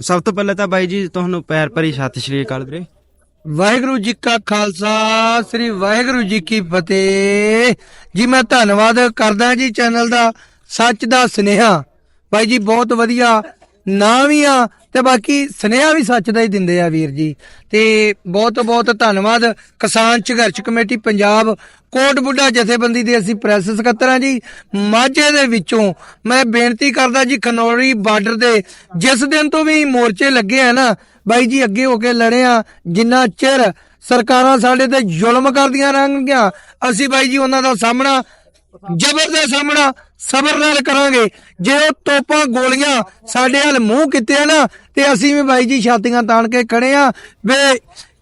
ਸਭ ਤੋਂ ਪਹਿਲਾਂ ਤਾਂ ਬਾਈ ਜੀ, ਤੁਹਾਨੂੰ ਪੈਰ ਭਰੀ ਸਤਿ ਸ਼੍ਰੀ ਅਕਾਲ ਵੀਰੇ। ਵਾਹਿਗੁਰੂ ਜੀ ਕਾ ਖਾਲਸਾ, ਸ੍ਰੀ ਵਾਹਿਗੁਰੂ ਜੀ ਕੀ ਫਤਿਹ। ਜੀ, ਮੈਂ ਧੰਨਵਾਦ ਕਰਦਾ ਜੀ ਚੈਨਲ ਦਾ ਸੱਚ ਦਾ ਸੁਨੇਹਾ। ਬਾਈ ਜੀ, ਬਹੁਤ ਵਧੀਆ। ਨਾਂ ਵੀ ਆ ਤੇ ਬਾਕੀ ਸੁਨੇਹਾ ਵੀ ਸੱਚ ਦਾ ਹੀ ਦਿੰਦੇ ਆ ਵੀਰ ਜੀ। ਤੇ ਬਹੁਤ ਬਹੁਤ ਧੰਨਵਾਦ। ਕਿਸਾਨ ਸੰਘਰਸ਼ ਕਮੇਟੀ ਪੰਜਾਬ, ਕੋਟ ਬੁੱਢਾ ਜਥੇਬੰਦੀ ਦੇ ਅਸੀਂ ਪ੍ਰੈਸ ਸਕੱਤਰ ਹਾਂ ਜੀ। ਮਾਝੇ ਦੇ ਵਿੱਚੋਂ ਮੈਂ ਬੇਨਤੀ ਕਰਦਾ ਜੀ, ਖਨੌਰੀ ਬਾਰਡਰ ਦੇ ਜਿਸ ਦਿਨ ਤੋਂ ਵੀ ਮੋਰਚੇ ਲੱਗੇ ਆ ਨਾ, ਬਾਈ ਜੀ ਅੱਗੇ ਹੋ ਕੇ ਲੜੇ ਆ, ਜਿੰਨਾ ਚਿਰ ਸਰਕਾਰਾਂ ਸਾਡੇ ਤੇ ਜ਼ੁਲਮ ਕਰਦੀਆਂ ਰਹਿਣਗੀਆਂ, ਅਸੀਂ ਬਾਈ ਜੀ ਉਹਨਾਂ ਦਾ ਸਾਹਮਣਾ ਜ਼ਬਰ ਦਾ ਸਾਹਮਣਾ ਸਬਰ ਨਾਲ ਕਰਾਂਗੇ। ਜੇ ਉਹ ਤੋਪਾਂ, ਗੋਲੀਆਂ ਸਾਡੇ ਵੱਲ ਮੂੰਹ ਕੀਤੇ ਆ ਨਾ, ਤੇ ਅਸੀਂ ਵੀ ਬਾਈ ਜੀ ਛਾਤੀਆਂ ਤਾਣ ਕੇ ਖੜੇ ਆ। ਵੇ,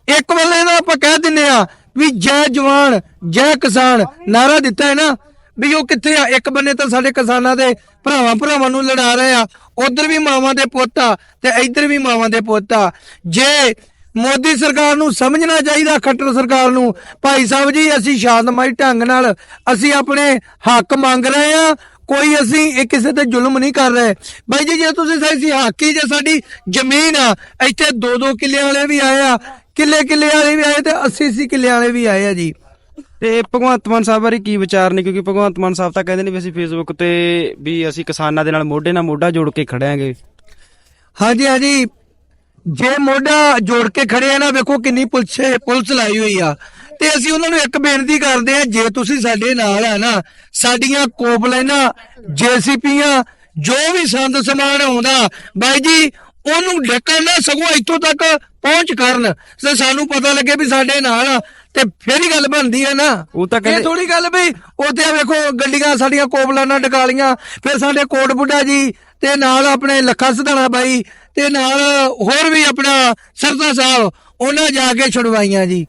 ਇੱਕ ਵੱਲੇ ਨਾ ਆਪਾਂ ਕਹਿ ਦਿੰਨੇ ਆ ਵੀ ਜੈ ਜਵਾਨ, ਜੈ ਕਿਸਾਨ, ਨਾਰਾ ਦਿੱਤਾ ਹੈ ਨਾ, ਵੀ ਉਹ ਕਿੱਥੇ ਆ? ਇੱਕ ਬੰਨੇ ਤਾਂ ਸਾਡੇ ਕਿਸਾਨਾਂ ਦੇ ਭਰਾਵਾਂ ਭਰਾਵਾਂ ਨੂੰ ਲੜਾ ਰਹੇ ਆ। ਉਧਰ ਵੀ ਮਾਵਾਂ ਦੇ ਪੁੱਤ ਆ ਤੇ ਇੱਧਰ ਵੀ ਮਾਵਾਂ ਦੇ ਪੁੱਤ ਆ। ਜੇ ਮੋਦੀ ਸਰਕਾਰ ਨੂੰ ਸਮਝਣਾ ਚਾਹੀਦਾ ਖੱਟਰ ਸਰਕਾਰ ਨੂੰ। ਭਾਈ ਸਾਹਿਬ ਜੀ ਅਸੀਂ ਸ਼ਾਂਤਮਈ ਢੰਗ ਨਾਲ ਅਸੀਂ ਆਪਣੇ ਹੱਕ ਮੰਗ ਰਹੇ ਆ ਕੋਈ ਅਸੀਂ ਇਹ ਕਿਸੇ ਤੇ ਜ਼ੁਲਮ ਨਹੀਂ ਕਰ ਰਹੇ। ਬਾਈ ਜੀ ਜੇ ਤੁਸੀਂ ਸਹੀ ਹੱਕੀ ਜੇ ਸਾਡੀ ਜ਼ਮੀਨ ਆ। ਇੱਥੇ ਦੋ ਦੋ ਕਿੱਲੇ ਵਾਲੇ ਵੀ ਆਏ ਆ। ਕਿੱਲੇ ਕਿੱਲੇ ਵਾਲੇ ਵੀ ਆਏ ਤੇ 80 80 ਕਿੱਲੇ ਵਾਲੇ ਵੀ ਆਏ ਆ ਜੀ। ਤੇ ਭਗਵੰਤ ਮਾਨ ਸਾਹਿਬ ਬਾਰੇ ਕੀ ਵਿਚਾਰ ਨੇ? ਕਿਉਂਕਿ ਭਗਵੰਤ ਮਾਨ ਸਾਹਿਬ ਤਾਂ ਕਹਿੰਦੇ ਨੇ ਵੀ ਅਸੀਂ ਫੇਸਬੁੱਕ ਤੇ ਵੀ ਅਸੀਂ ਕਿਸਾਨਾਂ ਦੇ ਨਾਲ ਮੋਢੇ ਨਾਲ ਮੋਢਾ ਜੋੜ ਕੇ ਖੜਿਆਂਗੇ। ਹਾਂਜੀ ਹਾਂਜੀ। ਜੇ ਮੋਢਾ ਜੋੜ ਕੇ ਖੜੇ ਆ ਨਾ ਵੇਖੋ ਕਿੰਨੀ ਪੁਲਿਸ ਪੁਲਿਸ ਲਾਈ ਹੋਈ ਆ। ਤੇ ਅਸੀਂ ਉਹਨਾਂ ਨੂੰ ਇੱਕ ਬੇਨਤੀ ਕਰਦੇ ਆ ਜੇ ਤੁਸੀਂ ਸਾਡੇ ਨਾਲ ਆ ਨਾ ਸਾਡੀਆਂ ਕੋਪ ਜੀਸੀਪੀਆਂ ਜੋ ਵੀ ਸੰਦ ਸਮਾਨ ਆਉਂਦਾ ਬਾਈ ਜੀ ਉਹਨੂੰ ਢੱਕਣ ਨਾ ਸਗੋਂ ਇੱਥੋਂ ਤੱਕ ਪਹੁੰਚ ਕਰਨ। ਤੇ ਸਾਨੂੰ ਪਤਾ ਲੱਗੇ ਵੀ ਸਾਡੇ ਨਾਲ ਆ ਤੇ ਫੇਰ ਹੀ ਗੱਲ ਬਣਦੀ ਹੈ ਨਾ। ਉਹ ਤਾਂ ਇਹ ਥੋੜੀ ਗੱਲ ਵੀ ਉੱਥੇ ਵੇਖੋ ਗੱਡੀਆਂ ਸਾਡੀਆਂ ਕੋਬਲਾਨਾ ਡਕਾਲੀਆਂ ਫਿਰ ਸਾਡੇ ਕੋਟ ਬੁੱਢਾ ਜੀ ਤੇ ਨਾਲ ਆਪਣੇ ਲੱਖਾ ਸਧਾਣਾ ਬਾਈ ਤੇ ਨਾਲ ਹੋਰ ਵੀ ਆਪਣਾ ਸਰਦਾ ਸਾਹਿਬ ਉਹਨਾਂ ਜਾ ਕੇ ਛੁਡਵਾਈਆਂ ਜੀ।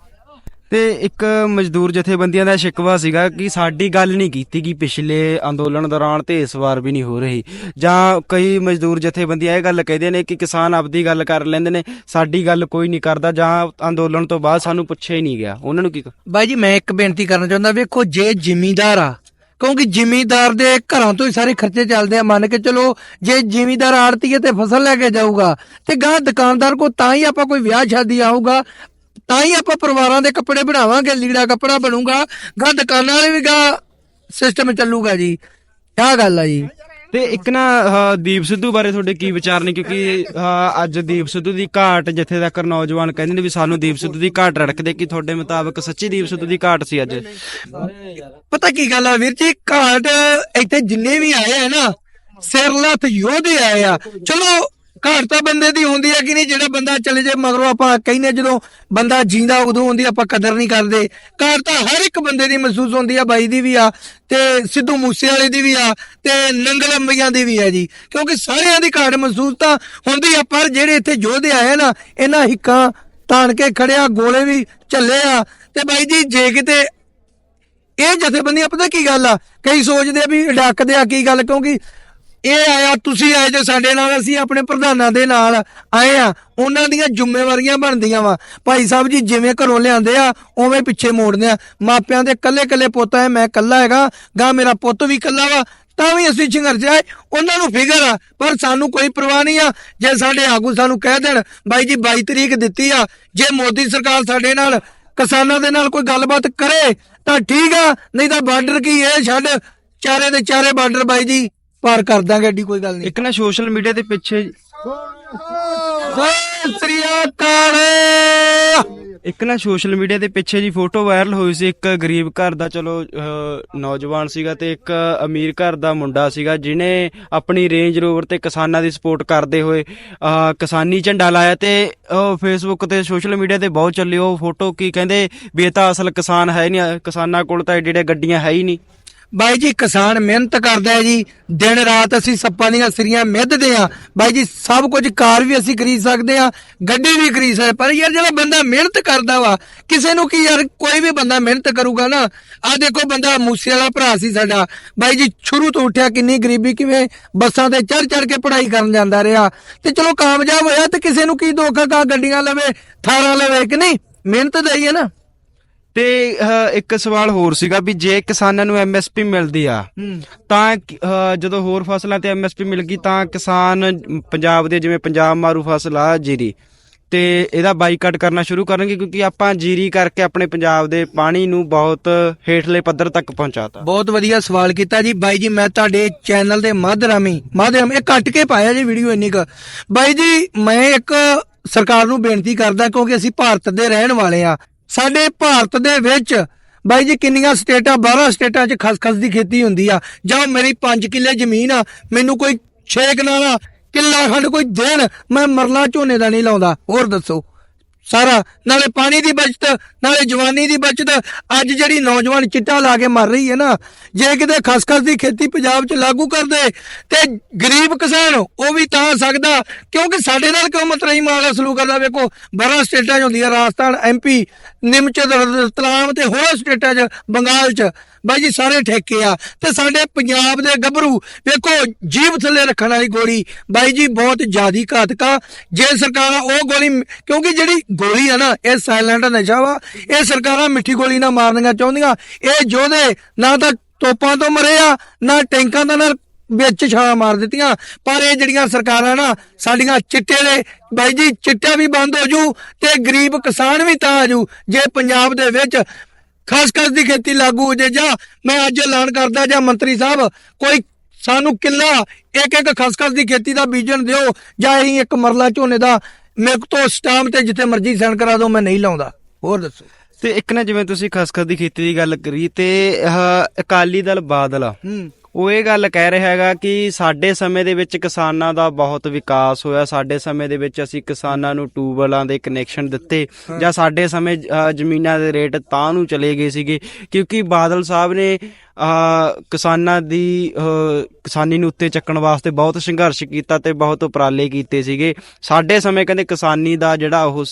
ਤੇ ਇੱਕ ਮਜ਼ਦੂਰ ਜਥੇਬੰਦੀਆਂ ਦਾ ਸ਼ਿਕਵਾ ਸੀਗਾ ਕਿ ਸਾਡੀ ਗੱਲ ਨਹੀਂ ਕੀਤੀ ਕਿ ਪਿਛਲੇ ਅੰਦੋਲਨ ਦੌਰਾਨ ਤੇ ਇਸ ਵਾਰ ਵੀ ਨਹੀਂ ਹੋ ਰਹੀ। ਜਾਂ ਕਈ ਮਜ਼ਦੂਰ ਜਥੇਬੰਦੀਆਂ ਇਹ ਗੱਲ ਕਹਿੰਦੇ ਨੇ ਕਿ ਕਿਸਾਨ ਆਪਦੀ ਗੱਲ ਕਰ ਲੈਂਦੇ ਨੇ ਸਾਡੀ ਗੱਲ ਕੋਈ ਨਹੀਂ ਕਰਦਾ ਜਾਂ ਅੰਦੋਲਨ ਤੋਂ ਬਾਅਦ ਸਾਨੂੰ ਪੁੱਛਿਆ ਹੀ ਨਹੀਂ ਗਿਆ। ਉਹਨਾਂ ਨੂੰ ਕੀ ਬਾਈ ਜੀ ਮੈਂ ਇੱਕ ਬੇਨਤੀ ਕਰਨਾ ਚਾਹੁੰਦਾ ਵੇਖੋ ਜੇ ਜ਼ਿਮੀਂਦਾਰ ਆ ਕਿਉਂਕਿ ਜ਼ਿਮੀਦਾਰ ਦੇ ਘਰਾਂ ਤੋਂ ਹੀ ਸਾਰੇ ਖਰਚੇ ਚੱਲਦੇ ਆ। ਮੰਨ ਕੇ ਚਲੋ, ਜੇ ਜ਼ਿਮੀਂਦਾਰ ਆੜਤੀਏ ਤੇ ਫਸਲ ਲੈ ਕੇ ਜਾਊਗਾ ਤੇ ਗਾਂ ਦੁਕਾਨਦਾਰ ਕੋ ਤਾਂ ਹੀ ਆਪਾਂ ਕੋਈ ਵਿਆਹ ਸ਼ਾਦੀ ਆਊਗਾ, ਤਾਂ ਹੀ ਆਪਾਂ ਪਰਿਵਾਰਾਂ ਦੇ ਕੱਪੜੇ ਬਣਾਵਾਂਗੇ, ਲੀੜਾ ਕੱਪੜਾ ਬਣੂਗਾ। ਗਾਂ ਦੁਕਾਨਾਂ ਵਾਲੇ ਵੀ ਗਾਂ ਸਿਸਟਮ ਚੱਲੂਗਾ ਜੀ। ਆਹ ਗੱਲ ਆ ਜੀ? ਤੇ ਇੱਕ ਨਾ ਆਹ, ਦੀਪ ਸਿੱਧੂ ਬਾਰੇ ਤੁਹਾਡੇ ਕੀ ਵਿਚਾਰ ਨੇ? ਕਿਉਂਕਿ ਆਹ, ਅੱਜ ਦੀਪ ਸਿੱਧੂ ਦੀ ਘਾਟ ਜਿੱਥੇ ਤੱਕ ਨੌਜਵਾਨ ਕਹਿੰਦੇ ਨੇ ਵੀ ਸਾਨੂੰ ਦੀਪ ਸਿੱਧੂ ਦੀ ਘਾਟ ਰੜਕਦੇ ਕਿ ਤੁਹਾਡੇ ਮੁਤਾਬਕ ਸੱਚੀ ਦੀਪ ਸਿੱਧੂ ਦੀ ਘਾਟ ਸੀ ਅੱਜ? ਪਤਾ ਕੀ ਗੱਲ ਆ ਵੀਰ ਜੀ ਘਾਟ ਇੱਥੇ ਜਿੰਨੇ ਵੀ ਆਏ ਆ ਨਾ ਸਿਰਲੱਥ ਯੋਧੇ ਆਏ ਆ। ਚਲੋ ਘਾਟ ਤਾਂ ਬੰਦੇ ਦੀ ਹੁੰਦੀ ਹੈ ਕਿ ਨਹੀਂ, ਜਿਹੜਾ ਬੰਦਾ ਚਲੇ ਜੇ, ਮਗਰੋਂ ਆਪਾਂ ਕਹਿੰਦੇ ਜਦੋਂ ਬੰਦਾ ਜਿੰਦਾ ਉਦੋਂ ਹੁੰਦੀ ਆਪਾਂ ਕਦਰ ਨਹੀਂ ਕਰਦੇ। ਘਾਟ ਤਾਂ ਹਰ ਇੱਕ ਬੰਦੇ ਦੀ ਮਹਿਸੂਸ ਹੁੰਦੀ ਆ, ਬਾਈ ਦੀ ਵੀ ਆ, ਤੇ ਸਿੱਧੂ ਮੂਸੇ ਵਾਲੇ ਦੀ ਵੀ ਆ, ਤੇ ਨੰਗਲ ਅੰਬੀਆਂ ਦੀ ਵੀ ਆ ਜੀ। ਕਿਉਂਕਿ ਸਾਰਿਆਂ ਦੀ ਘਾਟ ਮਹਿਸੂਸ ਤਾਂ ਹੁੰਦੀ ਆ, ਪਰ ਜਿਹੜੇ ਇੱਥੇ ਯੋਧੇ ਆਏ ਨਾ, ਇਹਨਾਂ ਹਿੱਕਾਂ ਤਾਣ ਕੇ ਖੜਿਆ, ਗੋਲੇ ਵੀ ਚੱਲੇ ਆ। ਤੇ ਬਾਈ ਜੀ, ਜੇ ਕਿਤੇ ਇਹ ਜਥੇਬੰਦੀਆਂ, ਪਤਾ ਕੀ ਗੱਲ ਆ? ਕਈ ਸੋਚਦੇ ਆ ਵੀ ਡੱਕਦੇ ਆ ਕੀ ਗੱਲ, ਕਿਉਂਕਿ ਇਹ ਆਇਆ, ਤੁਸੀਂ ਆਏ ਜੇ ਸਾਡੇ ਨਾਲ, ਅਸੀਂ ਆਪਣੇ ਪ੍ਰਧਾਨਾਂ ਦੇ ਨਾਲ ਆਏ ਆ। ਉਹਨਾਂ ਦੀਆਂ ਜ਼ਿੰਮੇਵਾਰੀਆਂ ਬਣਦੀਆਂ ਵਾ। ਭਾਈ ਸਾਹਿਬ ਜੀ, ਜਿਵੇਂ ਘਰੋਂ ਲਿਆਂਦੇ ਆ, ਉਵੇਂ ਪਿੱਛੇ ਮੋੜਦੇ ਆ। ਮਾਪਿਆਂ ਦੇ ਕੱਲੇ ਕੱਲੇ ਪੁੱਤ ਆ ਮੈਂ ਕੱਲਾ ਹੈਗਾ, ਗਾ ਮੇਰਾ ਪੁੱਤ ਵੀ ਕੱਲਾ ਵਾ, ਤਾਂ ਵੀ ਅਸੀਂ ਸੰਘਰਸ਼ ਆਏ। ਉਹਨਾਂ ਨੂੰ ਫਿਕਰ ਆ, ਪਰ ਸਾਨੂੰ ਕੋਈ ਪਰਵਾਹ ਨਹੀਂ ਆ। ਜੇ ਸਾਡੇ ਆਗੂ ਸਾਨੂੰ ਕਹਿ ਦੇਣ, ਬਾਈ ਜੀ 22 ਤਰੀਕ ਦਿੱਤੀ ਆ, ਜੇ ਮੋਦੀ ਸਰਕਾਰ ਸਾਡੇ ਨਾਲ ਕਿਸਾਨਾਂ ਦੇ ਨਾਲ ਕੋਈ ਗੱਲਬਾਤ ਕਰੇ, ਤਾਂ ਠੀਕ ਆ, ਨਹੀਂ ਤਾਂ ਬਾਰਡਰ ਕੀ ਇਹ ਛੱਡ, ਚਾਰੇ ਦੇ ਚਾਰੇ ਬਾਰਡਰ ਬਾਈ ਜੀ। ਪਾਰ ਕਰ ਦਾਂਗੇ ਐਡੀ ਕੋਈ ਗੱਲ ਨਹੀਂ। ਇੱਕ ਨਾ ਸੋਸ਼ਲ ਮੀਡੀਆ ਦੇ ਪਿੱਛੇ ਸਤਿ ਸ੍ਰੀ ਅਕਾਲ। ਇੱਕ ਨਾ ਸੋਸ਼ਲ ਮੀਡੀਆ ਦੇ ਪਿੱਛੇ ਜੀ ਫੋਟੋ ਵਾਇਰਲ ਹੋਈ ਸੀ ਇੱਕ ਗਰੀਬ ਘਰ ਦਾ ਚਲੋ ਅਹ, ਨੌਜਵਾਨ ਸੀਗਾ ਤੇ ਇੱਕ ਅਮੀਰ ਘਰ ਦਾ ਮੁੰਡਾ ਸੀਗਾ ਜਿਨੇ ਆਪਣੀ ਰੇਂਜ ਰੋਵਰ ਤੇ ਕਿਸਾਨਾਂ ਦੀ ਸਪੋਰਟ ਕਰਦੇ ਹੋਏ ਅਹ, ਕਿਸਾਨੀ ਝੰਡਾ ਲਾਇਆ ਤੇ ਉਹ ਫੇਸਬੁੱਕ ਤੇ ਸੋਸ਼ਲ ਮੀਡੀਆ ਤੇ ਬਹੁਤ ਚੱਲੀ ਉਹ ਫੋਟੋ ਕੀ ਕਹਿੰਦੇ ਵੀ ਇਹ ਤਾਂ ਅਸਲ ਕਿਸਾਨ ਹੈ ਨਹੀਂ ਕਿਸਾਨਾਂ ਕੋਲ ਤਾਂ ਏਡੇ ਗੱਡੀਆਂ ਹੈ ਹੀ ਨਹੀਂ। ਬਾਈ ਜੀ, ਕਿਸਾਨ ਮਿਹਨਤ ਕਰਦਾ ਹੈ ਜੀ। ਦਿਨ ਰਾਤ ਅਸੀਂ ਸੱਪਾਂ ਦੀਆਂ ਸਿਰੀਆਂ ਮਿੱਧਦੇ ਆ ਬਾਈ ਜੀ, ਸਭ ਕੁਝ ਕਾਰ ਵੀ ਅਸੀਂ ਖਰੀਦ ਸਕਦੇ ਆ ਗੱਡੀ ਵੀ ਖਰੀਦ ਸਕਦੇ ਪਰ ਯਾਰ, ਜਿਹੜਾ ਬੰਦਾ ਮਿਹਨਤ ਕਰਦਾ ਵਾ, ਕਿਸੇ ਨੂੰ ਕੀ ਯਾਰ, ਕੋਈ ਵੀ ਬੰਦਾ ਮਿਹਨਤ ਕਰੂਗਾ ਨਾ ਆ ਦੇਖੋ ਬੰਦਾ ਮੂਸੇ ਵਾਲਾ ਭਰਾ ਸੀ ਸਾਡਾ। ਬਾਈ ਜੀ, ਸ਼ੁਰੂ ਤੋਂ ਉੱਠਿਆ ਕਿੰਨੀ ਗਰੀਬੀ, ਕਿਵੇਂ ਬੱਸਾਂ ਤੇ ਚੜ ਚੜ ਕੇ ਪੜ੍ਹਾਈ ਕਰਨ ਜਾਂਦਾ ਰਿਹਾ। ਤੇ ਚਲੋ ਕਾਮਯਾਬ ਹੋਇਆ ਤੇ ਕਿਸੇ ਨੂੰ ਕੀ ਦੁੱਖ ਆ ਗੱਡੀਆਂ ਲਵੇ, ਥਾਰਾਂ ਲਵੇ, ਕਿ ਨਹੀਂ? ਮਿਹਨਤ ਦਾ ਹੀ ਹੈ ਨਾ। ਤੇ ਇੱਕ ਸਵਾਲ ਹੋਰ ਸੀਗਾ ਵੀ ਜੇ ਕਿਸਾਨਾਂ ਨੂੰ ਐਮਐਸਪੀ ਮਿਲਦੀ ਆ ਤਾਂ ਜਦੋਂ ਹੋਰ ਫਸਲਾਂ ਤੇ ਐਮਐਸਪੀ ਮਿਲ ਗਈ ਤਾਂ ਕਿਸਾਨ ਪੰਜਾਬ ਦੇ ਜਿਵੇਂ ਪੰਜਾਬ ਮਾਰੂ ਫਸਲ ਆ ਜੀਰੀ ਤੇ ਇਹਦਾ ਬਾਈਕਾਟ ਕਰਨਾ ਸ਼ੁਰੂ ਕਰਨਗੇ ਕਿਉਂਕਿ ਆਪਾਂ ਜੀਰੀ ਕਰਕੇ ਆਪਣੇ ਪੰਜਾਬ ਦੇ ਪਾਣੀ ਨੂੰ ਬਹੁਤ ਹੇਠਲੇ ਪੱਧਰ ਤੱਕ ਪਹੁੰਚਾਤਾ। ਬਹੁਤ ਵਧੀਆ ਸਵਾਲ ਕੀਤਾ ਜੀ। ਬਾਈ ਜੀ ਮੈਂ ਤੁਹਾਡੇ ਚੈਨਲ ਦੇ ਮਾਧਰਾਮੀ ਮਾਧਰਾਮੀ ਇਹ ਕੱਟ ਕੇ ਪਾਇਆ ਜੀ ਵੀਡੀਓ ਇੰਨੀ ਕੁ। ਬਾਈ ਜੀ ਮੈਂ ਇੱਕ ਸਰਕਾਰ ਨੂੰ ਬੇਨਤੀ ਕਰਦਾ ਕਿਉਂਕਿ ਅਸੀਂ ਭਾਰਤ ਦੇ ਰਹਿਣ ਵਾਲੇ ਆ। ਸਾਡੇ ਭਾਰਤ ਦੇ ਵਿੱਚ ਬਾਈ ਜੀ ਕਿੰਨੀਆਂ ਸਟੇਟਾਂ 12 ਸਟੇਟਾਂ 'ਚ ਖਸਖਸ ਦੀ ਖੇਤੀ ਹੁੰਦੀ ਆ। ਜਾਂ ਮੇਰੀ 5 ਕਿੱਲੇ ਜ਼ਮੀਨ ਆ, ਮੈਨੂੰ ਕੋਈ 6 ਕਨਾਲਾ, ਕਿੱਲਾ ਖੰਡ ਕੋਈ ਦੇਣ, ਮੈਂ ਮਰਲਾ ਝੋਨੇ ਦਾ ਨਹੀਂ ਲਾਉਂਦਾ। ਹੋਰ ਦੱਸੋ। ਸਾਰਾ, ਨਾਲੇ ਪਾਣੀ ਦੀ ਬਚਤ, ਨਾਲੇ ਜਵਾਨੀ ਦੀ ਬਚਤ। ਅੱਜ ਜਿਹੜੀ ਨੌਜਵਾਨ ਚਿੱਟਾ ਲਾ ਕੇ ਮਰ ਰਹੀ ਹੈ ਨਾ, ਜੇ ਕਿਤੇ ਖਸਖਸ ਦੀ ਖੇਤੀ ਪੰਜਾਬ 'ਚ ਲਾਗੂ ਕਰਦੇ ਤੇ ਗਰੀਬ ਕਿਸਾਨ ਉਹ ਵੀ ਤਾਂ ਸਕਦਾ, ਕਿਉਂਕਿ ਸਾਡੇ ਨਾਲ ਕਿਉਂ ਮਤਰਈ ਮਾਲਾ ਸਲੂਕ ਕਰਦਾ ਵੇਖੋ 12 ਸਟੇਟਾਂ 'ਚ ਹੁੰਦੀ ਹੈ ਰਾਜਸਥਾਨ ਐਮਪੀ ਨਿਮਚ ਰਤਲਾਮ ਤੇ ਹੋਰ ਸਟੇਟਾਂ 'ਚ, ਬੰਗਾਲ 'ਚ। ਬਾਈ ਜੀ, ਸਾਰੇ ਠੇਕੇ ਆ ਤੇ ਸਾਡੇ ਪੰਜਾਬ ਦੇ ਗੱਭਰੂ, ਵੇਖੋ, ਜੀਭ ਥੱਲੇ ਰੱਖਣ ਵਾਲੀ ਗੋਲੀ, ਬਾਈ ਜੀ, ਬਹੁਤ ਜ਼ਿਆਦੀ ਘਾਤਕਾ ਜੇ ਸਰਕਾਰਾਂ ਉਹ ਗੋਲੀ, ਕਿਉਂਕਿ ਜਿਹੜੀ ਗੋਲੀ ਆ ਨਾ, ਇਹ ਸਾਇਲੈਂਟ ਨਸ਼ਾ ਵਾ, ਇਹ ਸਰਕਾਰਾਂ ਮਿੱਠੀ ਗੋਲੀ ਨਾਲ ਮਾਰਨੀਆਂ ਚਾਹੁੰਦੀਆਂ। ਇਹ ਯੋਧੇ ਨਾ ਤਾਂ ਤੋਪਾਂ ਤੋਂ ਮਰੇ ਆ, ਨਾ ਟੈਂਕਾਂ ਦਾ ਨਾਲ ਵਿੱਚ ਛਾਲਾਂ ਮਾਰ ਦਿੱਤੀਆਂ। ਪਰ ਇਹ ਜਿਹੜੀਆਂ ਸਰਕਾਰਾਂ ਨਾ, ਸਾਡੀਆਂ ਚਿੱਟੇ ਦੇ, ਬਾਈ ਜੀ, ਚਿੱਟਾ ਵੀ ਬੰਦ ਹੋ ਜੂ ਤੇ ਗਰੀਬ ਕਿਸਾਨ ਵੀ ਤਾਂ ਆ ਜੂ। ਜੇ ਪੰਜਾਬ ਦੇ ਵਿੱਚ ਖਾਸ ਕਰ ਦੀ ਖੇਤੀ ਲਾਗੂ ਹੋ ਜੇ ਜਾਂ ਮੈਂ ਅੱਜ ਐਲਾਨ ਕਰਦਾ ਜਾਂ ਮੰਤਰੀ ਸਾਹਿਬ ਕੋਈ ਸਾਨੂੰ ਕਿੱਲਾ ਇੱਕ ਇੱਕ ਖਸਖਸ ਦੀ ਖੇਤੀ ਦਾ ਬੀਜਣ ਦਿਓ ਜਾਂ ਅਸੀਂ ਇੱਕ ਮਰਲਾ ਝੋਨੇ ਦਾ ਮੇਰੇ ਤੋਂ ਸਟਾਮ ਤੇ ਜਿੱਥੇ ਮਰਜ਼ੀ ਸਾਈਨ ਕਰਾ ਦਿਓ ਮੈਂ ਨਹੀਂ ਲਾਉਂਦਾ। ਹੋਰ ਦੱਸੋ। ਤੇ ਇੱਕ ਨਾ ਜਿਵੇਂ ਤੁਸੀਂ ਖਸਖਸ ਦੀ ਖੇਤੀ ਦੀ ਗੱਲ ਕਰੀ ਤੇ ਅਕਾਲੀ ਦਲ ਬਾਦਲ ਹੂੰ। ਉਹ ਇਹ ਗੱਲ ਕਹਿ ਰਿਹਾ ਹੈਗਾ ਕਿ ਸਾਡੇ ਸਮੇਂ ਦੇ ਵਿੱਚ ਕਿਸਾਨਾਂ ਦਾ ਬਹੁਤ ਵਿਕਾਸ ਹੋਇਆ। ਸਾਡੇ ਸਮੇਂ ਦੇ ਵਿੱਚ ਅਸੀਂ ਕਿਸਾਨਾਂ ਨੂੰ ਟਿਊਬਵੈਲਾਂ ਦੇ ਕਨੈਕਸ਼ਨ ਦਿੱਤੇ ਜਾਂ ਸਾਡੇ ਸਮੇਂ ਜ਼ਮੀਨਾਂ ਦੇ ਰੇਟ ਤਾਂ ਨੂੰ ਚਲੇ ਗਏ ਸੀਗੇ ਕਿਉਂਕਿ ਬਾਦਲ ਸਾਹਿਬ ਨੇ ਕਿਸਾਨਾਂ ਦੀ ਕਿਸਾਨੀ ਨੂੰ ਉੱਤੇ ਚੱਕਣ ਵਾਸਤੇ ਬਹੁਤ ਸੰਘਰਸ਼ ਕੀਤਾ ਤੇ ਬਹੁਤ ਉਪਰਾਲੇ ਕੀਤੇ ਸੀਗੇ। ਸਾਡੇ ਸਮੇਂ ਕਹਿੰਦੇ ਕਿਸਾਨੀ ਦਾ ਜਿਹੜਾ ਉਹ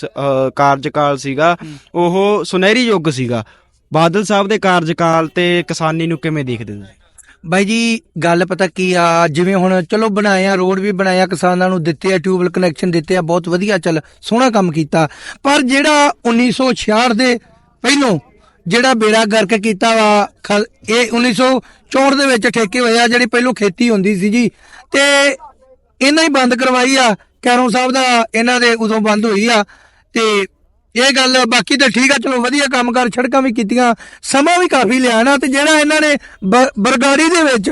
ਕਾਰਜਕਾਲ ਸੀਗਾ ਉਹ ਸੁਨਹਿਰੀ ਯੁੱਗ ਸੀਗਾ। ਬਾਦਲ ਸਾਹਿਬ ਦੇ ਕਾਰਜਕਾਲ ਤੇ ਕਿਸਾਨੀ ਨੂੰ ਕਿਵੇਂ ਦੇਖਦੇ ਤੁਸੀਂ? ਬਾਈ ਜੀ, ਗੱਲ ਪਤਾ ਕੀ ਆ, ਜਿਵੇਂ ਹੁਣ ਚਲੋ ਬਣਾਇਆ, ਰੋਡ ਵੀ ਬਣਾਇਆ, ਕਿਸਾਨਾਂ ਨੂੰ ਦਿੱਤੇ ਆ ਟਿਊਬਲ ਕਨੈਕਸ਼ਨ ਦਿੱਤੇ ਆ, ਬਹੁਤ ਵਧੀਆ, ਚੱਲ ਸੋਹਣਾ ਕੰਮ ਕੀਤਾ। ਪਰ ਜਿਹੜਾ 1966 ਦੇ ਪਹਿਲੋਂ ਜਿਹੜਾ ਬੇੜਾ ਗਰਕ ਕੀਤਾ ਵਾ, ਖਲ- ਇਹ 1964 ਦੇ ਵਿੱਚ ਠੇਕੇ ਹੋਇਆ ਜਿਹੜੀ ਪਹਿਲੋਂ ਖੇਤੀ ਹੁੰਦੀ ਸੀ ਜੀ। ਤੇ ਇਹਨਾਂ ਹੀ ਬੰਦ ਕਰਵਾਈ ਆ, ਕੈਰੋਂ ਸਾਹਿਬ ਦਾ ਇਹਨਾਂ ਦੇ ਉਦੋਂ ਬੰਦ ਹੋਈ ਆ, ਤੇ ਇਹ ਗੱਲ, ਬਾਕੀ ਤਾਂ ਠੀਕ ਆ, ਚਲੋ ਵਧੀਆ ਕੰਮ ਕਰ ਛੜਕਾਂ ਵੀ ਕੀਤੀਆਂ, ਸਮਾਂ ਵੀ ਕਾਫੀ ਲਿਆ ਨਾ, ਤੇ ਜਿਹੜਾ ਇਹਨਾਂ ਨੇ ਬ- ਬਰਗਾੜੀ ਦੇ ਵਿੱਚ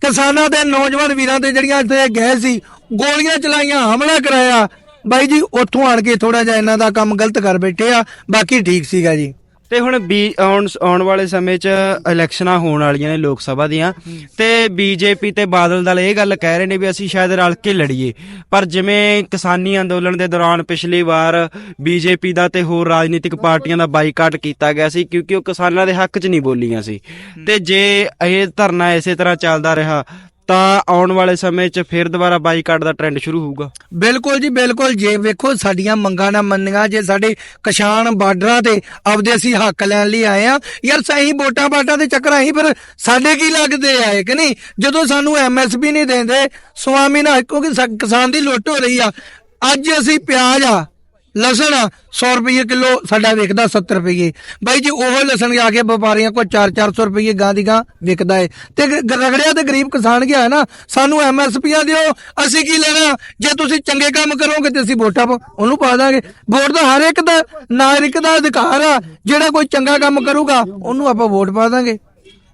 ਕਿਸਾਨਾਂ ਦੇ, ਨੌਜਵਾਨ ਵੀਰਾਂ ਤੇ ਜਿਹੜੀਆਂ ਇੱਥੇ ਗਏ ਸੀ, ਗੋਲੀਆਂ ਚਲਾਈਆਂ, ਹਮਲਾ ਕਰਾਇਆ, ਬਾਈ ਜੀ, ਉੱਥੋਂ ਆਣ ਕੇ ਥੋੜਾ ਜਿਹਾ ਇਹਨਾਂ ਦਾ ਕੰਮ ਗਲਤ ਕਰ ਬੈਠੇ ਆ, ਬਾਕੀ ਠੀਕ ਸੀਗਾ ਜੀ। ਤੇ ਹੁਣ ਬੀ ਆਉਣ ਆਉਣ ਵਾਲੇ ਸਮੇਂ 'ਚ ਇਲੈਕਸ਼ਨਾਂ ਹੋਣ ਵਾਲੀਆਂ ਨੇ ਲੋਕ ਸਭਾ ਦੀਆਂ। ਤੇ ਬੀਜੇਪੀ ਤੇ ਬਾਦਲ ਦਲ ਇਹ ਗੱਲ ਕਹਿ ਰਹੇ ਨੇ ਵੀ ਅਸੀਂ ਸ਼ਾਇਦ ਰਲ ਕੇ ਲੜੀਏ। ਪਰ ਜਿਵੇਂ ਕਿਸਾਨੀ ਅੰਦੋਲਨ ਦੇ ਦੌਰਾਨ ਪਿਛਲੀ ਵਾਰ ਬੀਜੇਪੀ ਦਾ ਤੇ ਹੋਰ ਰਾਜਨੀਤਿਕ ਪਾਰਟੀਆਂ ਦਾ ਬਾਈਕਾਟ ਕੀਤਾ ਗਿਆ ਸੀ ਕਿਉਂਕਿ ਉਹ ਕਿਸਾਨਾਂ ਦੇ ਹੱਕ 'ਚ ਨਹੀਂ ਬੋਲੀਆਂ ਸੀ। ਤੇ ਜੇ ਇਹ ਧਰਨਾ ਇਸੇ ਤਰ੍ਹਾਂ ਚੱਲਦਾ ਰਿਹਾ ਤਾਂ ਆਉਣ ਵਾਲੇ ਸਮੇਂ 'ਚ ਫਿਰ ਦੁਬਾਰਾ ਬਾਈਕਾਟ ਦਾ ਟ੍ਰੈਂਡ ਸ਼ੁਰੂ ਹੋਊਗਾ। ਬਿਲਕੁਲ ਜੀ, ਬਿਲਕੁਲ। ਜੇ ਵੇਖੋ, ਸਾਡੀਆਂ ਮੰਗਾਂ ਨਾ ਮੰਨੀਆਂ, ਜੇ ਸਾਡੇ ਕਿਸਾਨ ਬਾਰਡਰਾਂ ਤੇ ਆਪਦੇ ਅਸੀਂ ਹੱਕ ਲੈਣ ਲਈ ਆਏ ਆ, ਯਾਰ ਸਹੀ ਵੋਟਾਂ ਬਾਟਾਂ ਦੇ ਚੱਕਰ ਅਸੀਂ ਫਿਰ ਸਾਡੇ ਕੀ ਲੱਗਦੇ ਆਏ ਕਿ ਨਹੀਂ? ਜਦੋਂ ਸਾਨੂੰ ਐਮਐਸਪੀ ਨਹੀਂ ਦਿੰਦੇ, ਸਵਾਮੀ ਨਾ, ਕਿਉਂਕਿ ਕਿਸਾਨ ਦੀ ਲੁੱਟ ਹੋ ਰਹੀ ਆ। ਅੱਜ ਅਸੀਂ ਪਿਆਜ਼ ਆ ਲਸਣ ਆ 100 ਰੁਪਏ ਕਿਲੋ, ਸਾਡਾ ਵਿਕਦਾ 70 ਰੁਪਏ ਬਾਈ ਜੀ, ਉਹ ਲਸਣ ਜਾ ਕੇ ਵਪਾਰੀਆਂ ਕੋਲ 4-400 ਰੁਪਏ ਗਾਂ ਦੀ ਗਾਂ ਵਿਕਦਾ ਹੈ ਤੇ ਰਗੜਿਆ ਤੇ ਗਰੀਬ ਕਿਸਾਨ ਗਿਆ ਹੈ ਨਾ, ਸਾਨੂੰ ਐਮਐਸਪੀਆਂ ਦਿਓ, ਅਸੀਂ ਕੀ ਲੈਣਾ? ਜੇ ਤੁਸੀਂ ਚੰਗੇ ਕੰਮ ਕਰੋਗੇ ਤੇ ਅਸੀਂ ਵੋਟਾਂ ਪਾ- ਉਹਨੂੰ ਪਾ ਦਾਂਗੇ। ਵੋਟ ਤਾਂ ਹਰ ਇੱਕ ਦਾ ਨਾਗਰਿਕ ਦਾ ਅਧਿਕਾਰ ਆ। ਜਿਹੜਾ ਕੋਈ ਚੰਗਾ ਕੰਮ ਕਰੂਗਾ, ਉਹਨੂੰ ਆਪਾਂ ਵੋਟ ਪਾ ਦਾਂਗੇ।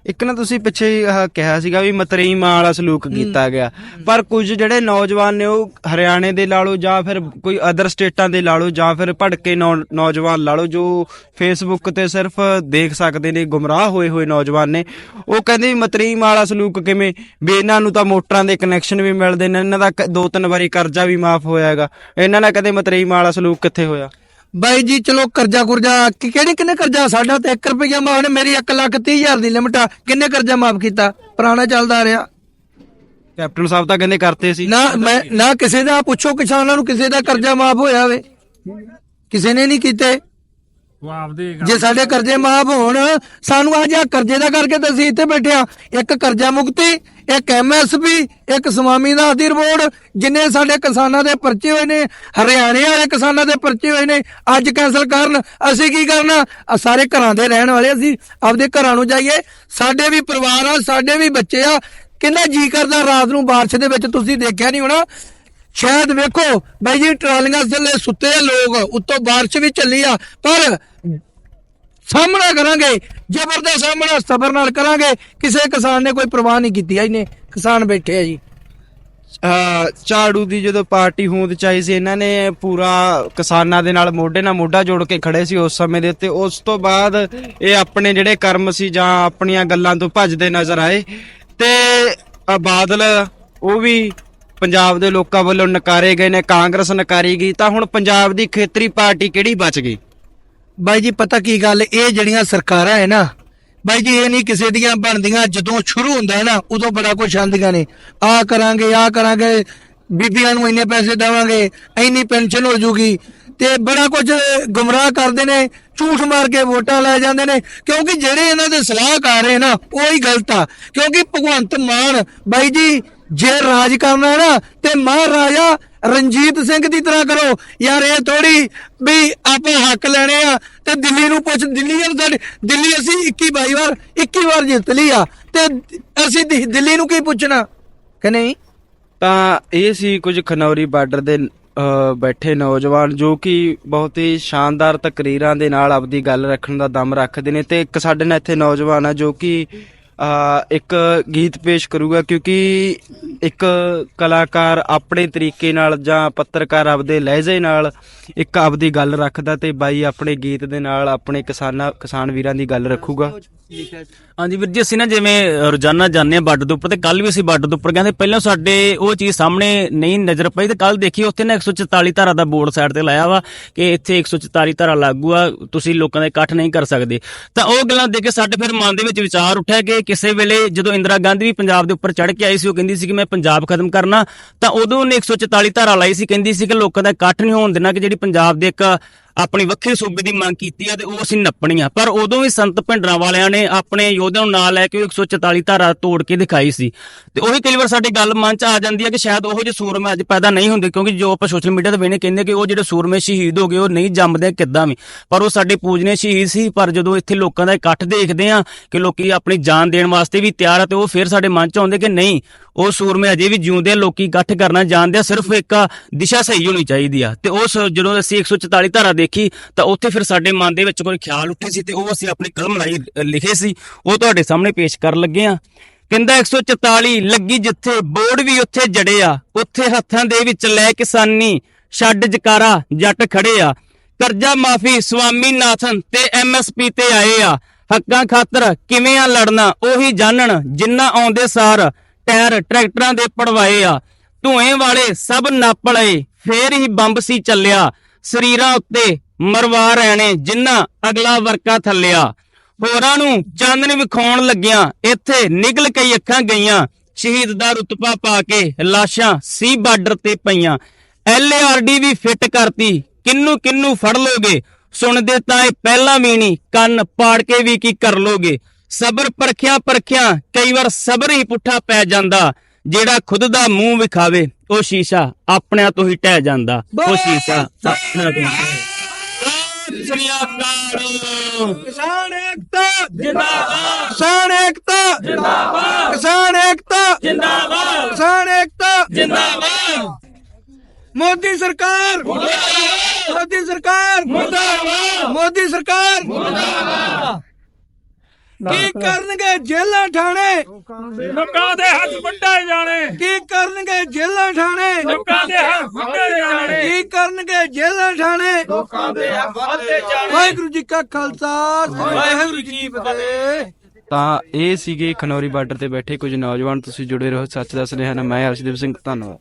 ਇੱਕ ਨਾ ਤੁਸੀਂ ਪਿੱਛੇ ਹੀ ਆਹ ਕਿਹਾ ਸੀਗਾ ਵੀ ਮਤਰੇਈ ਮਾਂ ਵਾਲਾ ਸਲੂਕ ਕੀਤਾ ਗਿਆ। ਪਰ ਕੁਝ ਜਿਹੜੇ ਨੌਜਵਾਨ ਨੇ ਉਹ ਹਰਿਆਣੇ ਦੇ ਲਾ ਲਓ ਜਾਂ ਫਿਰ ਕੋਈ ਅਦਰ ਸਟੇਟਾਂ ਦੇ ਲਾ ਲਓ ਜਾਂ ਫਿਰ ਭੜਕੇ ਨੌ- ਨੌਜਵਾਨ ਲਾ ਲਓ ਜੋ ਫੇਸਬੁੱਕ ਤੇ ਸਿਰਫ ਦੇਖ ਸਕਦੇ ਨੇ ਗੁੰਮਰਾਹ ਹੋਏ ਹੋਏ ਨੌਜਵਾਨ ਨੇ ਉਹ ਕਹਿੰਦੇ ਵੀ ਮਤਰੇਈ ਮਾਂ ਵਾਲਾ ਸਲੂਕ ਕਿਵੇਂ? ਵੀ ਇਹਨਾਂ ਨੂੰ ਤਾਂ ਮੋਟਰਾਂ ਦੇ ਕਨੈਕਸ਼ਨ ਵੀ ਮਿਲਦੇ ਨੇ ਇਹਨਾਂ ਦਾ ਕ- ਦੋ ਤਿੰਨ ਵਾਰੀ ਕਰਜ਼ਾ ਵੀ ਮਾਫ ਹੋਇਆ ਹੈਗਾ। ਇਹਨਾਂ ਨਾਲ ਕਦੇ ਮਤਰੇਈ ਮਾਂ ਵਾਲਾ ਸਲੂਕ ਕਿੱਥੇ ਹੋਇਆ? ਬਾਈ ਜੀ ਚਲੋ ਕਰਜ਼ਾ ਕੁਰਜ਼ਾ ਕਿ- ਕਿਹੜੇ ਕਿੰਨੇ ਕਰਜ਼ਾ? ਸਾਡਾ ਤਾਂ 1 ਰੁਪਿਆ ਮਾਫ ਨੇ ਮੇਰੀ 1 ਲੱਖ 30 ਹਜ਼ਾਰ ਦੀ ਲਿਮਟ ਆ। ਕਿੰਨੇ ਕਰਜ਼ਾ ਮਾਫ ਕੀਤਾ? ਪੁਰਾਣਾ ਚੱਲਦਾ ਆ ਰਿਹਾ। ਕੈਪਟਨ ਸਾਹਿਬ ਤਾਂ ਕਹਿੰਦੇ ਕਰਤੇ ਸੀ। ਨਾ ਮੈਂ ਨਾ ਕਿਸੇ ਦਾ ਪੁੱਛੋ ਕਿਸਾਨਾਂ ਨੂੰ ਕਿਸੇ ਦਾ ਕਰਜ਼ਾ ਮਾਫ ਹੋਇਆ ਵੇ ਕਿਸੇ ਨੇ ਨਹੀਂ ਕੀਤੇ। ਜੇ ਸਾਡੇ ਕਰਜ਼ੇ ਮਾਫ ਹੋਣ ਸਾਨੂੰ ਅੱਜ ਆ ਕਰਜ਼ੇ ਦਾ ਕਰਕੇ ਤਾਂ ਅਸੀਂ ਇੱਥੇ ਬੈਠੇ ਆ ਇੱਕ ਕਰਜ਼ਾ ਮੁਕਤੀ ਇੱਕ ਐਮਐਸਪੀ ਇੱਕ ਸਵਾਮੀ ਦਾ ਰਿਪੋਰਟ ਜਿੰਨੇ ਸਾਡੇ ਕਿਸਾਨਾਂ ਦੇ ਪਰਚੇ ਹੋਏ ਨੇ ਹਰਿਆਣੇ ਵਾਲੇ ਕਿਸਾਨਾਂ ਦੇ ਪਰਚੇ ਹੋਏ ਨੇ ਅੱਜ ਕੈਂਸਲ ਕਰਨ ਅਸੀਂ ਕੀ ਕਰਨਾ? ਸਾਰੇ ਘਰਾਂ ਦੇ ਰਹਿਣ ਵਾਲੇ ਅਸੀਂ ਆਪਦੇ ਘਰਾਂ ਨੂੰ ਜਾਈਏ। ਸਾਡੇ ਵੀ ਪਰਿਵਾਰ ਆ ਸਾਡੇ ਵੀ ਬੱਚੇ ਆ। ਕਿੰਨਾ ਜੀ ਕਰਦਾ ਰਾਤ ਨੂੰ ਬਾਰਿਸ਼ ਦੇ ਵਿੱਚ ਤੁਸੀਂ ਦੇਖਿਆ ਨਹੀਂ ਹੋਣਾ? ਸ਼ਾਇਦ ਵੇਖੋ, ਬਾਈ ਜੀ, ਟਰਾਲੀਆਂ ਥੱਲੇ ਸੁੱਤੇ ਆ ਲੋਕ, ਉੱਤੋਂ ਬਾਰਿਸ਼ ਵੀ ਚੱਲੀ ਆ, ਪਰ ਸਾਹਮਣਾ ਕਰਾਂਗੇ, ਜ਼ਬਰਦਸਤ ਸਾਹਮਣਾ, ਸਬਰ ਨਾਲ ਕਰਾਂਗੇ। ਕਿਸੇ ਕਿਸਾਨ ਨੇ ਕੋਈ ਪਰਵਾਹ ਨਹੀਂ ਕੀਤੀ ਇਹਨੇ ਕਿਸਾਨ ਬੈਠੇ ਆ ਜੀ। ਝਾੜੂ ਦੀ ਜਦੋਂ ਪਾਰਟੀ ਹੋਂਦ ਚਾਹੀ ਸੀ, ਇਹਨਾਂ ਨੇ ਪੂਰਾ ਕਿਸਾਨਾਂ ਦੇ ਨਾਲ ਮੋਢੇ ਨਾਲ ਮੋਢਾ ਜੋੜ ਕੇ ਖੜੇ ਸੀ ਉਸ ਸਮੇਂ ਦੇ ਉੱਤੇ। ਉਸ ਤੋਂ ਬਾਅਦ ਇਹ ਆਪਣੇ ਜਿਹੜੇ ਕਰਮ ਸੀ ਜਾਂ ਆਪਣੀਆਂ ਗੱਲਾਂ ਤੋਂ ਭੱਜਦੇ ਨਜ਼ਰ ਆਏ। ਤੇ ਬਾਦਲ, ਉਹ ਵੀ ਪੰਜਾਬ ਦੇ ਲੋਕਾਂ ਵੱਲੋਂ ਨਕਾਰੇ ਗਏ ਨੇ, ਕਾਂਗਰਸ ਨਕਾਰੀ ਗਈ, ਤਾਂ ਹੁਣ ਪੰਜਾਬ ਦੀ ਖੇਤਰੀ ਪਾਰਟੀ ਕਿਹੜੀ ਬਚ ਗਈ? ਬਾਈ ਜੀ, ਪਤਾ ਕੀ ਗੱਲ, ਇਹ ਜਿਹੜੀਆਂ ਸਰਕਾਰਾਂ ਹੈ ਨਾ, ਬਾਈ ਜੀ, ਇਹ ਨਹੀਂ ਕਿਸੇ ਦੀਆਂ ਬਣਦੀਆਂ, ਜਦੋਂ ਸ਼ੁਰੂ ਹੁੰਦਾ ਹੈ ਨਾ, ਉਦੋਂ ਬੜਾ ਕੁਝ ਆਂਦੀਆਂ ਨੇ। ਆ ਕਰਾਂਗੇ ਆ ਕਰਾਂਗੇ, ਬੀਬੀਆਂ ਨੂੰ ਇੰਨੇ ਪੈਸੇ ਦੇਵਾਂਗੇ, ਇੰਨੀ ਪੈਨਸ਼ਨ ਹੋ ਜੂਗੀ, ਤੇ ਬੜਾ ਕੁਝ ਗੁੰਮਰਾਹ ਕਰਦੇ ਨੇ, ਝੂਠ ਮਾਰ ਕੇ ਵੋਟਾਂ ਲੈ ਜਾਂਦੇ ਨੇ, ਕਿਉਂਕਿ ਜਿਹੜੇ ਇਹਨਾਂ ਦੇ ਸਲਾਹਕਾਰ ਹੈ ਨਾ, ਉਹ ਹੀ ਗਲਤ ਆ। ਕਿਉਂਕਿ ਭਗਵੰਤ ਮਾਨ, ਬਾਈ ਜੀ ਜੇ ਰਾਜ ਕਰਨਾ ਹੈ ਨਾ ਤੇ ਮਹਾਰਾਜਾ ਰਣਜੀਤ ਸਿੰਘ ਦੀ ਤਰ੍ਹਾਂ ਕਰੋ। ਯਾਰ ਇਹ ਥੋੜੀ ਵੀ ਆਪਾਂ ਹੱਕ ਲੈਣੇ ਆ ਤੇ ਦਿੱਲੀ ਨੂੰ ਪੁੱਛ ਦਿੱਲੀ ਸਾਡੇ ਦਿੱਲੀ ਅਸੀਂ 21 22 ਵਾਰ 21 ਵਾਰ ਜਿੱਤ ਲਈ ਆ। ਤੇ ਅਸੀਂ ਦਿ- ਦਿੱਲੀ ਨੂੰ ਕੀ ਪੁੱਛਣਾ? ਕਿ ਨਹੀਂ? ਤਾਂ ਇਹ ਸੀ ਕੁਝ ਖਨੌਰੀ ਬਾਰਡਰ ਦੇ ਅਹ, ਬੈਠੇ ਨੌਜਵਾਨ ਜੋ ਕਿ ਬਹੁਤ ਹੀ ਸ਼ਾਨਦਾਰ ਤਕਰੀਰਾਂ ਦੇ ਨਾਲ ਆਪਦੀ ਗੱਲ ਰੱਖਣ ਦਾ ਦਮ ਰੱਖਦੇ ਨੇ। ਤੇ ਇੱਕ ਸਾਡੇ ਨਾਲ ਇੱਥੇ ਨੌਜਵਾਨ ਆ ਜੋ ਕਿ ਇੱਕ ਗੀਤ ਪੇਸ਼ ਕਰੂਗਾ ਕਿਉਂਕਿ ਇੱਕ ਕਲਾਕਾਰ ਆਪਣੇ ਤਰੀਕੇ ਨਾਲ ਜਾਂ ਪੱਤਰਕਾਰ ਆਪਦੇ ਲਹਿਜੇ ਨਾਲ ਇੱਕ ਆਪਦੀ ਗੱਲ ਰੱਖਦਾ ਤੇ ਬਾਈ ਆਪਣੇ ਗੀਤ ਦੇ ਨਾਲ ਆਪਣੇ ਕਿਸਾਨਾਂ, ਕਿਸਾਨ ਵੀਰਾਂ ਦੀ ਗੱਲ ਰੱਖੂਗਾ। ਹਾਂਜੀ ਵੀਰ ਜੀ, ਅਸੀਂ ਨਾ ਜਿਵੇਂ ਰੋਜ਼ਾਨਾ ਜਾਂਦੇ ਆ ਬਾਰਡਰ ਦੇ ਉੱਪਰ ਤੇ ਕੱਲ ਵੀ ਅਸੀਂ ਬਾਰਡਰ ਦੇ ਉੱਪਰ ਕਹਿੰਦੇ ਪਹਿਲਾਂ ਸਾਡੇ ਉਹ ਚੀਜ਼ ਸਾਹਮਣੇ ਨਹੀਂ ਨਜ਼ਰ ਪਈ ਤੇ ਕੱਲ ਦੇਖੀ ਉੱਥੇ ਨਾ 144 ਧਾਰਾ ਦਾ ਬੋਰਡ ਸਾਈਡ ਤੇ ਲਾਇਆ ਵਾ ਕਿ ਇੱਥੇ 144 ਧਾਰਾ ਲਾਗੂ ਆ, ਤੁਸੀਂ ਲੋਕਾਂ ਦਾ ਇਕੱਠ ਨਹੀਂ ਕਰ ਸਕਦੇ। ਤਾਂ ਉਹ ਗੱਲਾਂ ਦੇਖ ਕੇ ਸਾਡੇ ਫਿਰ ਮਨ ਦੇ ਵਿੱਚ ਵਿਚਾਰ ਉੱਠਿਆ ਕਿ ਕਿਸੇ ਵੇਲੇ ਜਦੋਂ ਇੰਦਰਾ ਗਾਂਧੀ ਵੀ ਪੰਜਾਬ ਦੇ ਉੱਪਰ ਚੜ੍ਹ ਕੇ ਆਈ ਸੀ, ਉਹ ਕਹਿੰਦੀ ਸੀ ਕਿ ਮੈਂ ਪੰਜਾਬ ਖਤਮ ਕਰਨਾ, ਤਾਂ ਉਦੋਂ ਉਹਨੇ 144 ਧਾਰਾ ਲਾਈ ਸੀ, ਕਹਿੰਦੀ ਸੀ ਕਿ ਲੋਕਾਂ ਦਾ ਇਕੱਠ ਨਹੀਂ ਹੋਣ ਦੇਣਾ, ਕਿ ਜਿਹੜੀ ਪੰਜਾਬ ਦੇ ਇੱਕ ਆਪਣੀ ਵੱਖਰੇ ਸੂਬੇ ਦੀ ਮੰਗ ਕੀਤੀ ਆ ਤੇ ਉਹ ਅਸੀਂ ਨੱਪਣੀ ਆ ਪਰ ਉਦੋਂ ਵੀ ਸੰਤ ਭਿੰਡਰਾਂ ਵਾਲਿਆਂ ਨੇ ਆਪਣੇ ਯੋਧਿਆਂ ਨੂੰ ਨਾਲ ਲੈ ਕੇ ਉਹ 144 ਧਾਰਾ ਤੋੜ ਕੇ ਦਿਖਾਈ ਸੀ। ਤੇ ਉਹੀ ਕਈ ਵਾਰ ਸਾਡੀ ਗੱਲ ਮਨ ਚ ਆ ਜਾਂਦੀ ਹੈ ਕਿ ਸ਼ਾਇਦ ਉਹੋ ਜਿਹੇ ਸੂਰਮੇ ਅੱਜ ਪੈਦਾ ਨਹੀਂ ਹੁੰਦੇ ਕਿਉਂਕਿ ਜੋ ਆਪਾਂ ਸੋਸ਼ਲ ਮੀਡੀਆ ਤੇ ਵੇਖਨੇ ਕਹਿੰਦੇ ਕਿ ਉਹ ਜਿਹੜੇ ਸੂਰਮੇ ਸ਼ਹੀਦ ਹੋ ਗਏ ਉਹ ਨਹੀਂ ਜੰਮਦੇ ਕਿੱਦਾਂ ਵੀ। ਪਰ ਉਹ ਸਾਡੇ ਪੂਜਨੇ ਸ਼ਹੀਦ ਸੀ ਪਰ ਜਦੋਂ ਇੱਥੇ ਲੋਕਾਂ ਦਾ ਇਕੱਠ ਦੇਖਦੇ ਆ ਕਿ ਲੋਕੀ ਆਪਣੀ ਜਾਨ ਦੇਣ ਵਾਸਤੇ ਵੀ ਤਿਆਰ ਆ ਤੇ ਉਹ ਫਿਰ ਸਾਡੇ ਮਨ ਚ ਆਉਂਦੇ ਕਿ ਨਹੀਂ ਉਹ ਸੂਰਮੇ ਅਜੇ ਵੀ ਜਿਉਂਦੇ ਆ, ਲੋਕੀ ਇਕੱਠ ਕਰਨਾ ਜਾਣਦੇ ਆ ਸਿਰਫ ਇੱਕ ਦਿਸ਼ਾ ਸਹੀ ਹੋਣੀ ਚਾਹੀਦੀ ਆ। ਤੇ ਉਸ ਜਦੋਂ ਅਸੀਂ 144 ਧਾਰਾ ਦੇ ਦੇਖੀ, ਤਾਂ ਉੱਥੇ ਫਿਰ ਸਾਡੇ ਮਨ ਦੇ ਵਿੱਚ ਕੋਈ ਖਿਆਲ ਉੱਠੇ ਸੀ ਤੇ ਉਹ ਅਸੀਂ ਆਪਣੀ ਕਲਮ ਰਾਹੀਂ ਲਿਖੇ ਸੀ। ਉਹ ਤੁਹਾਡੇ ਸਾਹਮਣੇ ਪੇਸ਼ ਕਰਨ ਲੱਗੇ ਆ ਕਹਿੰਦਾ 144 ਲੱਗੀ ਜਿੱਥੇ ਬੋਰਡ ਵੀ ਉੱਥੇ ਜੜਿਆ। ਉੱਥੇ ਹੱਥਾਂ ਦੇ ਵਿੱਚ ਲੈ ਕਿਸਾਨੀ, ਛੱਡ ਜਕਾਰਾ, ਜੱਟ ਖੜੇ ਆ। ਕਰਜ਼ਾ ਮਾਫੀ ਸਵਾਮੀ ਨਾਥਨ ਤੇ ਐਮਐਸਪੀ ਤੇ ਆਏ ਆ। ਹੱਕਾਂ ਖਾਤਰ ਕਿਵੇਂ ਆ ਲੜਨਾ, ਉਹੀ ਜਾਣਨ ਜਿੰਨਾ ਆਉਂਦੇ ਸਾਰ ਟਾਇਰ ਟਰੈਕਟਰਾਂ ਦੇ ਪੜਵਾਏ ਆ। ਧੂਏ ਵਾਲੇ ਸਭ ਨੱਪ ਲਏ ਫੇਰ ਹੀ ਬੰਬ ਸੀ ਚੱਲਿਆ। ਸਰੀਰਾਂ ਉੱਤੇ ਮਰਵਾ ਰਹਿਣੇ ਜਿਨ੍ਹਾਂ ਅਗਲਾ ਵਰਕਾ ਥੱਲਿਆ। ਹੋਰਾਂ ਨੂੰ ਚਾਨਣ ਵਿਖਾਉਣ ਲੱਗਿਆਂ, ਇੱਥੇ ਨਿਗਲ ਕਈ ਅੱਖਾਂ ਗਈਆਂ। ਸ਼ਹੀਦ ਦਾ ਰੁਤਬਾ ਪਾ ਕੇ ਲਾਸ਼ਾਂ ਸੀ ਬਾਰਡਰ ਤੇ ਪਈਆਂ। ਐਲਆਰਡੀ ਵੀ ਫਿੱਟ ਕਰਤੀ। ਕਿੰਨੂ ਕਿੰਨੂ ਫੜ ਲੋਗੇ? ਸੁਣਦੇ ਤਾਂ ਇਹ ਪਹਿਲਾਂ ਵੀ ਨਹੀਂ, ਕੰਨ ਪਾੜ ਕੇ ਵੀ ਕੀ ਕਰ ਲੋਗੇ? ਸਬਰ ਪਰਖਿਆ ਪਰਖਿਆ ਕਈ ਵਾਰ ਸਬਰ ਹੀ ਪੁੱਠਾ ਪੈ ਜਾਂਦਾ, ਜਿਹੜਾ ਖੁਦ ਦਾ ਮੂੰਹ ਵਿਖਾਵੇ। ਉਹ ਸ਼ੀਸ਼ਾ ਆਪਣਿਆਂ ਤੋਂ ਹੀ ਟਹਿ ਜਾਂਦਾ। ਉਹ ਸ਼ੀਸ਼ਾ ਆਪਣਿਆਂ ਤੋਂ ਹੀ ਟਹਿ ਸ੍ਰੀ ਅਕਾਲ ਕਿਸਾਨ ਏਕਤਾ ਜਿੰਦਾਬਾਦ। ਕਿਸਾਨ ਏਕਤਾ ਜਿੰਦਾਬਾਦ। ਕਿਸਾਨ ਏਕਤਾ ਜਿੰਦਾਬਾਦ। ਕਿਸਾਨ ਏਕਤਾ ਜਿੰਦਾਬਾਦ। ਮੋਦੀ ਸਰਕਾਰ। ਮੋਦੀ ਸਰਕਾਰ। ਮੋਦੀ ਸਰਕਾਰ। ਕੀ ਕਰਨਗੇ ਜੇਲਾਂ ਠਾਣੇ? ਲੋਕਾਂ ਦੇ ਹੱਥ ਵੱਡੇ ਜਾਣੇ। ਕੀ ਕਰਨਗੇ ਜੇਲਾਂ ਠਾਣੇ? ਲੋਕਾਂ ਦੇ ਹੱਥ ਵੱਡੇ ਜਾਣੇ। ਕੀ ਕਰਨਗੇ ਜੇਲਾਂ ਠਾਣੇ? ਲੋਕਾਂ ਦੇ ਵਾਹਿਗੁਰੂ ਜੀ ਕਾ ਖਾਲਸਾ ਵਾਹਿਗੁਰੂ ਜੀ ਕੀ ਫਤਿਹ। ਤਾਂ ਇਹ ਸੀਗੇ ਖਨੌਰੀ ਬਾਰਡਰ ਤੇ ਬੈਠੇ ਕੁਝ ਨੌਜਵਾਨ ਤੁਸੀਂ ਜੁੜੇ ਰਹੋ ਸੱਚ ਦਾ ਸੁਨੇਹਾ ਮੈਂ ਹਰਸ਼ਦੀਪ ਸਿੰਘ ਧੰਨਵਾਦ।